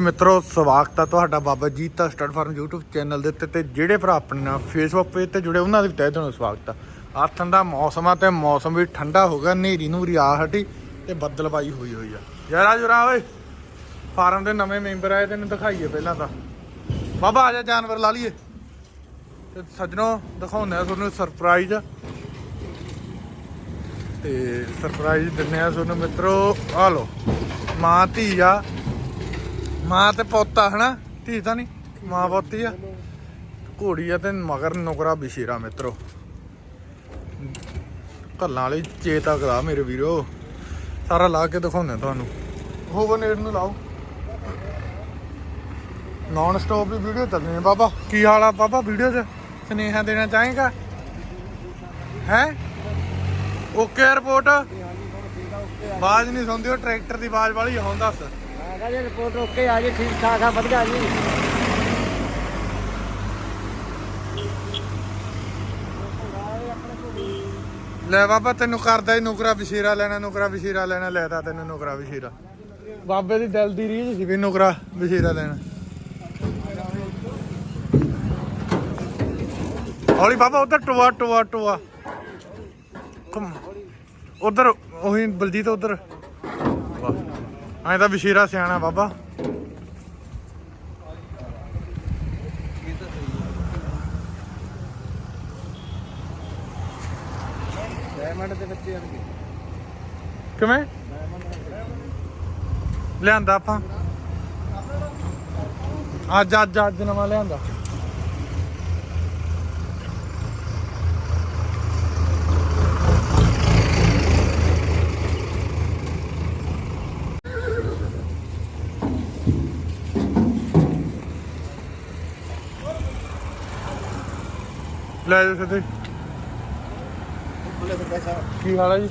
ਮਿੱਤਰੋ, ਸਵਾਗਤ ਆ ਤੁਹਾਡਾ ਬਾਬਾ ਜੀਤ ਦਾ ਸਟੱਡ ਫਾਰਮ YouTube ਚੈਨਲ ਦੇ ਉੱਤੇ ਤੇ ਜਿਹੜੇ ਭਰਾ ਆਪਣੇ ਨਾਲ ਫੇਸਬੁੱਕ ਪੇਜ ਤੇ ਜੁੜੇ, ਉਹਨਾਂ ਦੇ ਵੀ ਤਹਿ ਦਿਲੋਂ ਸਵਾਗਤ ਆ। ਆ ਠੰਡਾ ਮੌਸਮ ਆ ਤੇ ਮੌਸਮ ਵੀ ਠੰਡਾ ਹੋ ਗਿਆ ਨੇਰੀ ਨੂੰ ਆ ਹਟੀ ਤੇ ਬੱਦਲਬਾਈ ਹੋਈ ਹੋਈ ਆ। ਯਾਰਾ ਜੁਰਾ ਓਏ, ਫਾਰਮ ਦੇ ਨਵੇਂ ਮੈਂਬਰ ਆਏ ਤੈਨੂੰ ਦਿਖਾਈਏ ਪਹਿਲਾਂ ਤਾਂ। ਬਾਬਾ, ਆ ਜਾ, ਜਾਨਵਰ ਲਾ ਲਈਏ। ਤੇ ਸੱਜਣੋ, ਦਿਖਾਉਂਦੇ ਆ ਤੁਹਾਨੂੰ ਸਰਪ੍ਰਾਈਜ਼ ਤੇ ਸਰਪ੍ਰਾਈਜ਼ ਦਿੰਨੇ ਆ ਤੁਹਾਨੂੰ ਮਿੱਤਰੋ, ਆ ਲੋ ਮਾਂ ਧੀ ਆ। ਮਾਂ ਤੇ ਪੋਤਾ ਹਨਾ? ਧੀ ਤਾਂ ਨਹੀਂ, ਮਾਂ ਪੋਤੀ ਆ। ਘੋੜੀ ਆ ਤੇ ਮਗਰ ਨੁਕਰਾ ਬਿਸ਼ੇਰਾ ਮਿੱਤਰੋ। ਕੱਲਾਂ ਵਾਲੀ ਚੇਤਾ ਕਰਾ ਮੇਰੇ ਵੀਰੋ। ਸਾਰਾ ਲਾ ਕੇ ਦਿਖਾਉਂਦੇ ਤੁਹਾਨੂੰ। ਹੋਵਨੇਰ ਨੂੰ ਲਾਓ। ਨਾਨ ਸਟਾਪ ਦੀ ਵੀਡੀਓ ਚੱਲਣੀ ਬਾਬਾ, ਕੀ ਹਾਲ ਆ ਬਾਬਾ ਵੀਡੀਓ 'ਚ? ਸੁਨੇਹਾ ਦੇਣਾ ਚਾਹੇਗਾ? ਹੈ? Okay report? ਆਵਾਜ਼ ਨਹੀਂ ਸੁਣਦੀ, ਉਹ ਟਰੈਕਟਰ ਦੀ ਆਵਾਜ਼ ਵਾਲੀ ਹੁਣ ਦੱਸ। ਮੈਂ ਜੀ, ਰਿਪੋਰਟ ਓਕੇ ਆ ਜੀ ਠੀਕ ਠਾਕ ਆ, ਵਧੀਆ ਜੀ। ਲੈ ਬਾਬਾ, ਤੈਨੂੰ ਕਰਦਾ ਹੀ ਨੁਕਰਾ ਬਸ਼ੀਰਾ ਲੈਣਾ, ਨੁਕਰਾ ਬਸ਼ੀਰਾ ਲੈਣਾ ਲੈਦਾ ਤੈਨੂੰ ਨੁਕਰਾ ਬਸ਼ੀਰਾ ਬਾਬੇ ਦੀ ਦਿਲ ਦੀ ਰੀਝ ਸੀ ਵੀ ਨੁਕਰਾ ਬਸ਼ੀਰਾ ਲੈਣਾ। ਹੌਲੀ ਬਾਬਾ, ਉਧਰ ਟੋਆ ਟੋਆ ਟੋਆ। ਕਮ ਉਧਰ, ਉਹੀ ਬਲਜੀਤ, ਉਧਰ। ਐਂ ਤਾਂ ਬਸ਼ੀਰਾ ਸਿਆਣਾ ਬਾਬਾ। ਡਾਇਮੰਡ ਦੇ ਬੱਚੇ ਆਣਗੇ ਕਿਵੇਂ? ਲਿਆਂਦਾ ਆਪਾਂ। ਅੱਜ ਅੱਜ ਅੱਜ ਨਵਾਂ ਲਿਆਂਦਾ। ਲੈ ਜਾ ਸਿੱਧੇ। ਕੀ ਹਾਲ ਹੈ ਜੀ?